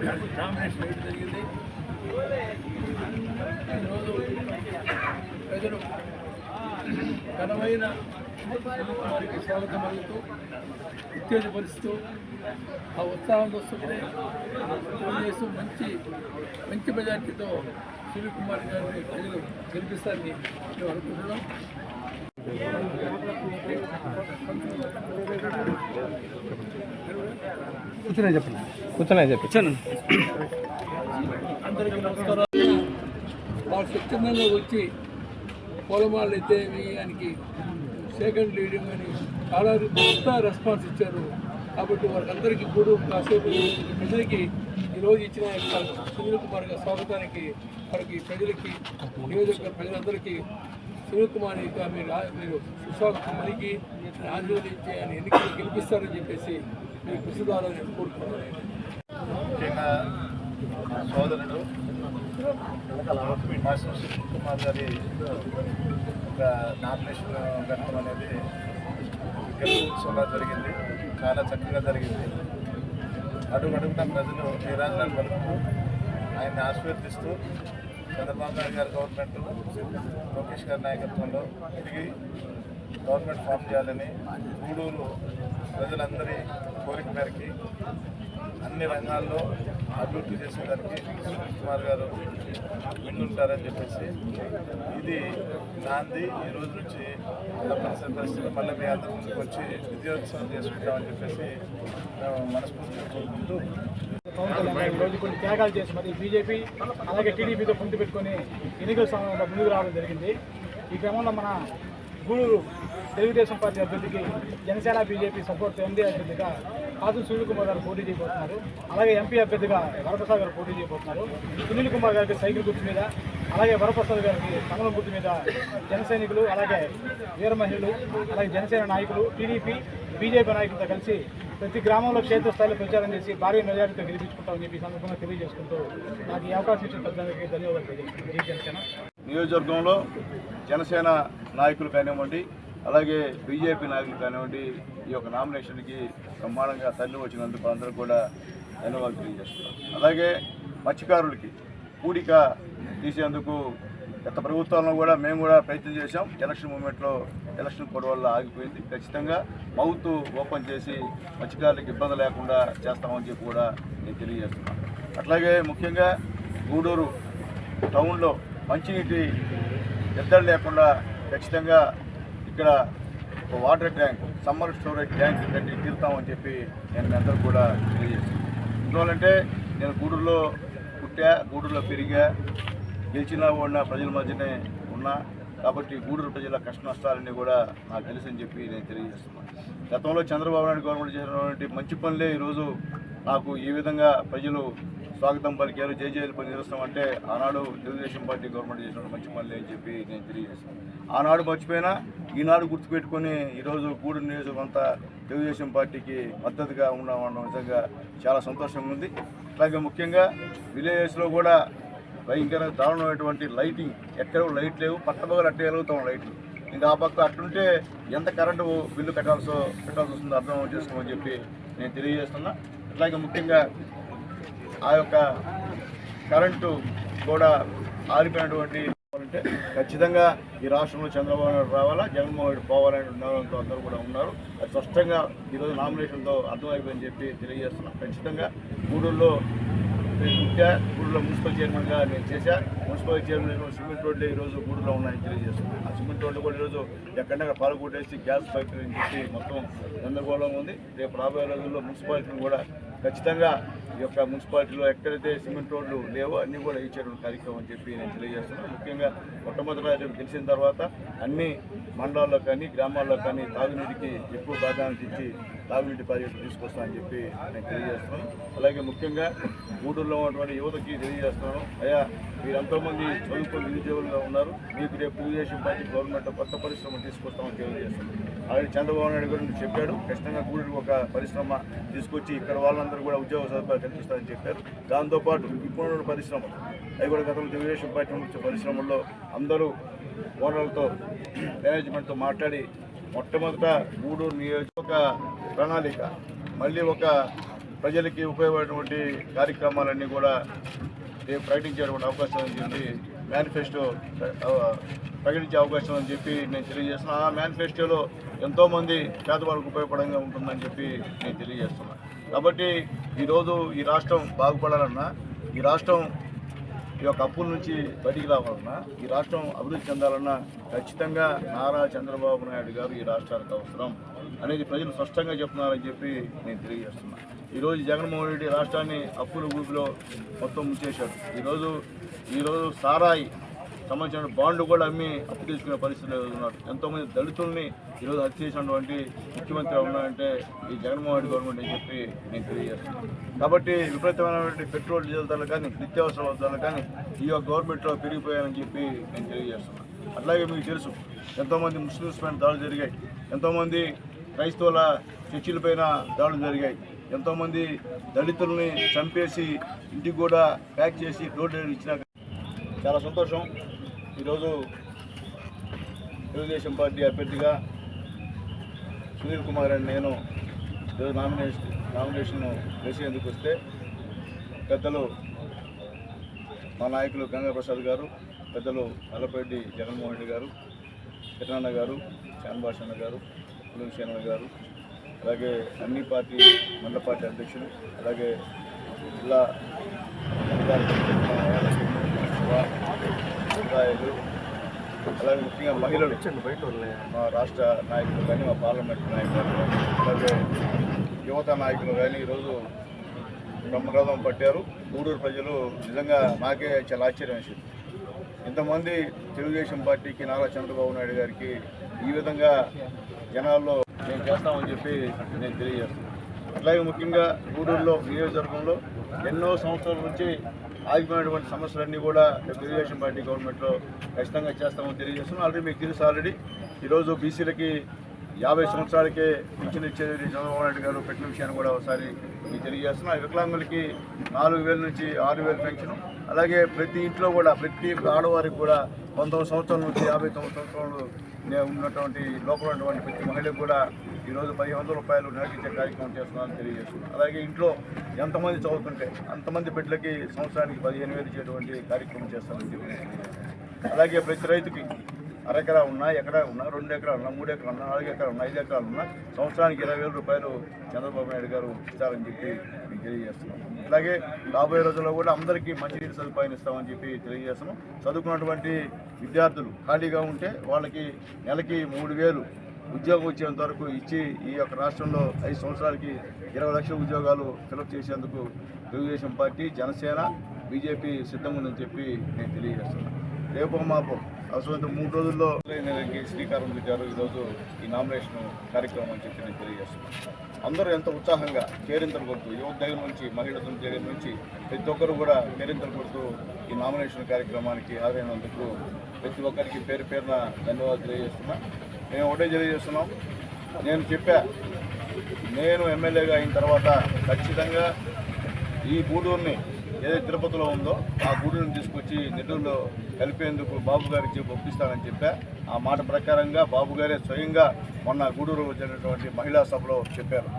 Nomination వేయడం జరిగింది ఈరోజు ప్రజలు ఘనమైన వారికి స్వాగతం పలుకుతూ ఉత్తేజపరుస్తూ ఆ ఉత్సాహం వస్తుంటే ఫోన్ చేస్తూ మంచి మంచి మెజార్టీతో సునీల్ కుమార్ గారిని ప్రజలు గెలిపిస్తారని మేము అనుకుంటున్నాం. చెప్పండి. కూర్చునే చెప్పి. అందరికీ నమస్కారం వాళ్ళు స్వచ్ఛందంగా వచ్చి పొలమాలు అయితే వేయడానికి సెకండ్ లీడింగ్ అని చాలా కొత్త రెస్పాన్స్ ఇచ్చారు. కాబట్టి వాళ్ళందరికీ కూడా కాసేపు ప్రజలకి ఈరోజు ఇచ్చిన యొక్క సునీల్ కుమార్ గారి స్వాగతానికి వారికి ప్రజలకి నియోజకవర్గ ప్రజలందరికీ సునీల్ కుమార్ యొక్క మీరు మీరు సుస్వాగతం పలికి ఆశీర్వదించి ఆయన ఎన్నికలు గెలిపిస్తారని చెప్పేసి మీరు కృషి ద్వారా నేను కోరుకుంటున్నాను. ముఖ్యంగా మా సోదరుడు మాస్టర్ సుశీల్ కుమార్ గారి ఒక నామినేషన్ పెట్టడం అనేది ఉత్సవంలో జరిగింది. చాలా చక్కగా జరిగింది. అడుగు అడుగున ప్రజలు నిరాజనాలు పలుకుతూ ఆయన్ని ఆశీర్వదిస్తూ చంద్రబాబు నాయుడు గారి గవర్నమెంట్ లోకేష్ గారి నాయకత్వంలో తిరిగి గవర్నమెంట్ ఫామ్ చేయాలని గూడూరు ప్రజలందరి కోరిక మేరకి అన్ని రంగాల్లో అభివృద్ధి చేసేదానికి కుమార్ గారు వింటుంటారని చెప్పేసి ఇది నాంది. ఈ రోజు నుంచి తప్పనిసరి పరిస్థితులు మళ్ళీ మీ అందరి ముందుకు వచ్చి విజయోత్సవం చేసుకుంటామని చెప్పేసి మేము మనస్ఫూర్తిగా కోరుకుంటూ ఈరోజు కొన్ని త్యాగాలు చేసి మరి బీజేపీ అలాగే టీడీపీతో పొందు పెట్టుకొని ఎన్నికల సమయంలో ముందుకు రావడం జరిగింది ఈ క్రమంలో మన గూడూరు తెలుగుదేశం పార్టీ అభ్యర్థికి జనసేన బీజేపీ సపోర్ట్ ఎంపీ అభ్యర్థిగా కాదు సునీల్ కుమార్ గారు పోటీ చేయబోతున్నారు. అలాగే ఎంపీ అభ్యర్థిగా వరప్రసాద్ గారు పోటీ చేయబోతున్నారు. సునీల్ కుమార్ గారికి సైకిల్ గుర్తు మీద అలాగే వరప్రసాద్ గారికి కమలం గుర్తు మీద జన సైనికులు అలాగే వీర మహిళలు అలాగే జనసేన నాయకులు టీడీపీ బీజేపీ నాయకులతో కలిసి ప్రతి గ్రామంలో క్షేత్రస్థాయిలో ప్రచారం చేసి భారీ మెజారిటీతో గెలిపించుకుంటామని చెప్పి సందర్భంగా తెలియజేసుకుంటూ నాకు ఈ అవకాశం ఇచ్చిన పెద్దలకి ధన్యవాదాలు జనసేన. నియోజకవర్గంలో జనసేన నాయకులు కానివ్వండి అలాగే బీజేపీ నాయకులు కానివ్వండి ఈ యొక్క నామినేషన్కి బ్రహ్మాండంగా తల్లి వచ్చినందుకు అందరూ కూడా ధన్యవాదాలు తెలియజేస్తున్నాం. అలాగే మత్స్యకారులకి కూడిక తీసేందుకు గత ప్రభుత్వంలో కూడా మేము కూడా ప్రయత్నం చేశాం. ఎలక్షన్ మూమెంట్లో ఎలక్షన్ కోడ్ వల్ల ఆగిపోయింది. ఖచ్చితంగా మౌత్ ఓపెన్ చేసి మత్స్యకారులకు ఇబ్బంది లేకుండా చేస్తామని చెప్పి కూడా నేను తెలియజేస్తున్నాను. అట్లాగే ముఖ్యంగా గూడూరు టౌన్లో మంచినీటి ఎద్దడి లేకుండా ఖచ్చితంగా ఇక్కడ ఒక water tank summer storage tank కట్టి తీరుతామని చెప్పి నేను మీ అందరూ కూడా తెలియజేస్తాను ఎందువల్లంటే నేను గూడూరులో పుట్టా గూడూరులో పెరిగా గెలిచినా ఉన్న ప్రజల మధ్యనే ఉన్నా కాబట్టి గూడూరు ప్రజల కష్ట నష్టాలన్నీ కూడా నాకు తెలుసని చెప్పి నేను తెలియజేస్తున్నాను. గతంలో చంద్రబాబు నాయుడు గవర్నమెంట్ చేసినటువంటి మంచి పనులే ఈరోజు నాకు ఈ విధంగా ప్రజలు స్వాగతం పలికారు. జై జైలు పని నిలుస్తాం అంటే ఆనాడు తెలుగుదేశం పార్టీ గవర్నమెంట్ చేసిన మంచి మళ్ళీ అని చెప్పి నేను తెలియజేస్తాను. ఆనాడు మర్చిపోయినా ఈనాడు గుర్తుపెట్టుకొని ఈరోజు కూడిన నియోజకవర్గం అంతా తెలుగుదేశం పార్టీకి మద్దతుగా ఉన్నామన్న నిజంగా చాలా సంతోషంగా ఉంది. అలాగే ముఖ్యంగా విలేజెస్లో కూడా భయంకర దారుణమైనటువంటి లైటింగ్. ఎక్కడ లైట్ లేవు పట్టబగలు అట్టే వెలుగుతాం లైట్లు ఇంకా ఆ పక్క అట్లుంటే ఎంత కరెంటు బిల్లు కట్టాల్సో కట్టాల్సి వస్తుందో అర్థం చేసుకోమని చెప్పి నేను తెలియజేస్తున్నా. అట్లాగే ముఖ్యంగా ఆ యొక్క కరెంటు కూడా ఆరిపోయినటువంటి అంటే ఖచ్చితంగా ఈ రాష్ట్రంలో చంద్రబాబు నాయుడు రావాలా జగన్మోహన్ రెడ్డి పోవాలని ఉన్నంతో అందరూ కూడా ఉన్నారు. అది స్పష్టంగా ఈరోజు నామినేషన్తో అర్థమైపోయిందని చెప్పి తెలియజేస్తున్నాం. ఖచ్చితంగా గూడూరులో నేను గూడూరులో మున్సిపల్ చైర్మన్గా నేను చేశా. మున్సిపల్ చైర్మన్ సిమెంట్ రోడ్లు ఈరోజు గూడూరులో ఉన్నాయని తెలియజేస్తున్నాను ఆ సిమెంట్ రోడ్లు కూడా ఈరోజు ఎక్కడైనా పాల్గొట్టేసి గ్యాస్ ఫ్యాక్టరీ అని చెప్పి మొత్తం గందరగోళం ఉంది. రేపు రాబోయే రోజుల్లో మున్సిపాలిటీని కూడా ఖచ్చితంగా ఈ యొక్క మున్సిపాలిటీలో ఎక్కడైతే సిమెంట్ రోడ్లు లేవో అన్నీ కూడా ఇచ్చేటువంటి కార్యక్రమం అని చెప్పి నేను తెలియజేస్తున్నాను. ముఖ్యంగా మొట్టమొదటి తెలిసిన తర్వాత అన్ని మండలాల్లో కానీ గ్రామాల్లో కానీ తాగునీటికి ఎక్కువ ప్రాధాన్యత ఇచ్చి తాగునీటి ప్రాజెక్టు తీసుకొస్తామని చెప్పి నేను తెలియజేస్తున్నాను. అలాగే ముఖ్యంగా గూడూరులో ఉన్నటువంటి యువతకి తెలియజేస్తున్నాను. అయ్యా మీరు ఎంతోమంది చదువుకుని నిరుద్యోగులుగా ఉన్నారు. మీకు రేపు తెలుగుదేశం పార్టీ గవర్నమెంట్ కొత్త పరిశ్రమ తీసుకొస్తామని తెలియజేస్తున్నాను. అలాగే చంద్రబాబు నాయుడు గారు చెప్పాడు ఖచ్చితంగా గూడూరుకి ఒక పరిశ్రమ తీసుకొచ్చి ఇక్కడ వాళ్ళని వాళ్ళందరూ కూడా ఉద్యోగ సదుపాయాలు కల్పిస్తారని చెప్పారు. దాంతోపాటు ఇప్పుడున్న పరిశ్రమలు అవి కూడా గతంలో తెలుగుదేశం పార్టీ పరిశ్రమల్లో అందరూ ఓనర్లతో మేనేజ్మెంట్తో మాట్లాడి మొట్టమొదట మూడు నియోజక ప్రణాళిక మళ్ళీ ఒక ప్రజలకి ఉపయోగపడేటువంటి కార్యక్రమాలన్నీ కూడా ప్రకటించేటువంటి అవకాశం ఉంది మేనిఫెస్టో ప్రకటించే అవకాశం అని చెప్పి నేను తెలియజేస్తున్నాను. ఆ మేనిఫెస్టోలో ఎంతోమంది పేదవాళ్ళకు ఉపయోగపడంగా ఉంటుందని చెప్పి నేను తెలియజేస్తున్నాను. కాబట్టి ఈరోజు ఈ రాష్ట్రం బాగుపడాలన్నా ఈ రాష్ట్రం ఈ యొక్క అప్పుల నుంచి బయటికి రావాలన్నా ఈ రాష్ట్రం అభివృద్ధి చెందాలన్నా ఖచ్చితంగా నారా చంద్రబాబు నాయుడు గారు ఈ రాష్ట్రానికి అవసరం అనేది ప్రజలు స్పష్టంగా చెప్తున్నారని చెప్పి నేను తెలియజేస్తున్నా. ఈరోజు జగన్మోహన్ రెడ్డి రాష్ట్రాన్ని అప్పుల ఊపిలో మొత్తం ముంచేశాడు ఈరోజు ఈరోజు సారాయి సంబంధించిన బాండ్లు కూడా అమ్మి అప్పు తీసుకునే పరిస్థితిలో ఉన్నారు ఎంతోమంది దళితుల్ని ఈరోజు హత్య చేసినటువంటి ముఖ్యమంత్రి ఉన్నారంటే ఈ జగన్మోహన్ రెడ్డి గవర్నమెంట్ అని చెప్పి నేను తెలియజేస్తాను. కాబట్టి విపరీతమైనటువంటి పెట్రోల్ డీజిల్ ధరలు కానీ నిత్యావసర ధరలు కానీ ఈ యొక్క గవర్నమెంట్లో పెరిగిపోయాయని చెప్పి నేను తెలియజేస్తున్నాను. అట్లాగే మీకు తెలుసు ఎంతోమంది ముస్లిమ్స్ పైన దాడులు జరిగాయి. ఎంతోమంది క్రైస్తవుల చర్చిలపైన దాడులు జరిగాయి. ఎంతోమంది దళితుల్ని చంపేసి ఇంటికి కూడా ప్యాక్ చేసి డోర్ డెలివరీ ఇచ్చినాక చాలా సంతోషం. ఈరోజు తెలుగుదేశం పార్టీ అభ్యర్థిగా సునీల్ కుమార్ అని నేను ఈరోజు నామినేషన్ నామినేషన్ వేసేందుకు వస్తే పెద్దలు మా నాయకులు గంగాప్రసాద్ గారు పెద్దలు నల్లపరెడ్డి జగన్మోహన్ రెడ్డి గారు కిరణన్న గారు శాన్భాషణ గారు పులిసేన గారు అలాగే అన్ని పార్టీ మండల పార్టీ అధ్యక్షులు అలాగే జిల్లా అధికారులు, అలాగే ముఖ్యంగా మహిళలు మా రాష్ట్ర నాయకులు కానీ మా పార్లమెంట్ నాయకులు అలాగే యువత నాయకులు కానీ ఈరోజు బ్రహ్మరథం పట్టారు. గూడూరు ప్రజలు నిజంగా నాకే చాలా ఆశ్చర్యం వేసింది. ఇంతమంది తెలుగుదేశం పార్టీకి నారా చంద్రబాబు నాయుడు గారికి ఈ విధంగా జనాల్లో మేము చేస్తామని చెప్పి నేను తెలియజేస్తున్నాను. అట్లాగే ముఖ్యంగా గూడూరులో నియోజకవర్గంలో ఎన్నో సంవత్సరాల నుంచి ఆగిపోయినటువంటి సమస్యలన్నీ కూడా తెలుగుదేశం పార్టీ గవర్నమెంట్లో ఖచ్చితంగా చేస్తామని తెలియజేస్తున్నాం. ఆల్రెడీ మీకు తెలుసు ఆల్రెడీ ఈరోజు బీసీలకి యాభై సంవత్సరాలకే పింఛన్ ఇచ్చేది చంద్రబాబు నాయుడు గారు పెట్టిన విషయాన్ని కూడా ఒకసారి మీకు తెలియజేస్తున్నాం. వికలాంగులకి నాలుగు వేల నుంచి ఆరు వేల పెన్షన్. అలాగే ప్రతి ఇంట్లో కూడా ప్రతి ఆడవారికి కూడా పంతొమ్మిది సంవత్సరాల నుంచి యాభై తొమ్మిది సంవత్సరాలు ఉన్నటువంటి లోపల ఉన్నటువంటి ప్రతి మహిళకు కూడా ఈరోజు పది వందల రూపాయలు నెలకిచ్చే కార్యక్రమం చేస్తున్నామని తెలియజేస్తున్నాం. అలాగే ఇంట్లో ఎంతమంది చదువుతుంటే అంతమంది బిడ్డలకి సంవత్సరానికి పదిహేను వేలు ఇచ్చేటువంటి కార్యక్రమం చేస్తామని చెప్పి. అలాగే ప్రతి రైతుకి అరెకరా ఉన్నా ఎక్కడ ఉన్నా రెండు ఎకరాలు ఉన్నా మూడు ఎకరాలు ఉన్నా నాలుగు ఎకరాలు ఉన్నా ఐదు ఎకరాలు ఉన్నా సంవత్సరానికి ఇరవై వేల రూపాయలు చంద్రబాబు నాయుడు గారు ఇస్తారని చెప్పి మీకు తెలియజేస్తున్నాం అలాగే రాబోయే రోజుల్లో కూడా అందరికీ మంచినీటి సదుపాయం ఇస్తామని చెప్పి తెలియజేస్తున్నాం. చదువుకున్నటువంటి విద్యార్థులు ఖాళీగా ఉంటే వాళ్ళకి నెలకి మూడు వేలు ఉద్యోగం వచ్చేంత వరకు ఇచ్చి ఈ యొక్క రాష్ట్రంలో ఐదు సంవత్సరాలకి ఇరవై లక్షల ఉద్యోగాలు ఫిలప్ చేసేందుకు తెలుగుదేశం పార్టీ జనసేన బీజేపీ సిద్ధంగా ఉందని చెప్పి నేను తెలియజేస్తున్నాను. రేపు మాపు అసలు మూడు రోజుల్లో శ్రీకారం చుట్టారు. ఈరోజు ఈ నామినేషన్ కార్యక్రమం అని చెప్పి నేను తెలియజేస్తున్నాను. అందరూ ఎంతో ఉత్సాహంగా కేరింతలు కొడుతూ యువత దగ్గర నుంచి మహిళల దగ్గర నుంచి ప్రతి ఒక్కరు కూడా కేరింతలు కొడుతూ ఈ నామినేషన్ కార్యక్రమానికి హాజరైనందుకు ప్రతి ఒక్కరికి పేరు పేరున ధన్యవాదాలు తెలియజేస్తున్నా. మేము ఒకటే తెలియజేస్తున్నాం. నేను చెప్పా నేను ఎమ్మెల్యేగా అయిన తర్వాత ఖచ్చితంగా ఈ గూడూరుని ఏదైతే తిరుపతిలో ఉందో ఆ గూడూరుని తీసుకొచ్చి నెల్లూరులో కలిపేందుకు బాబు గారికి ఒప్పిస్తానని చెప్పా. ఆ మాట ప్రకారంగా బాబు గారే స్వయంగా మొన్న గూడూరు జరిగినటువంటి మహిళా సభలో చెప్పారు.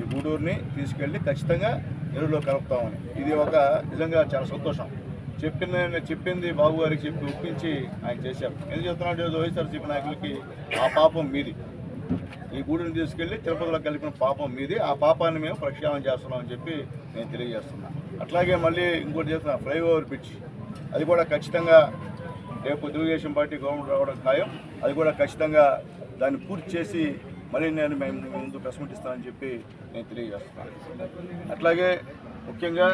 ఈ గూడూరుని తీసుకెళ్ళి ఖచ్చితంగా నెల్లూరులో కలుపుతామని. ఇది ఒక నిజంగా చాలా సంతోషం. చెప్పింది చెప్పింది బాబు గారికి చెప్పి ఒప్పించి ఆయన చేశారు. ఎందుకు చెప్తున్నాడు వైఎస్ఆర్సీపీ నాయకులకి? ఆ పాపం మీది. ఈ గూడుని తీసుకెళ్ళి తిరుపతిలో కలిపిన పాపం మీది. ఆ పాపాన్ని మేము ప్రక్షాళన చేస్తున్నామని చెప్పి నేను తెలియజేస్తున్నాను అట్లాగే మళ్ళీ ఇంకోటి చేసిన ఫ్లైఓవర్ బ్రిడ్జ్ అది కూడా ఖచ్చితంగా రేపు తెలుగుదేశం పార్టీ గవర్నమెంట్ రావడం ఖాయం. అది కూడా ఖచ్చితంగా దాన్ని పూర్తి చేసి మళ్ళీ నేను మేము ముందు ప్రశ్నిస్తానని చెప్పి నేను తెలియజేస్తున్నాను. అట్లాగే ముఖ్యంగా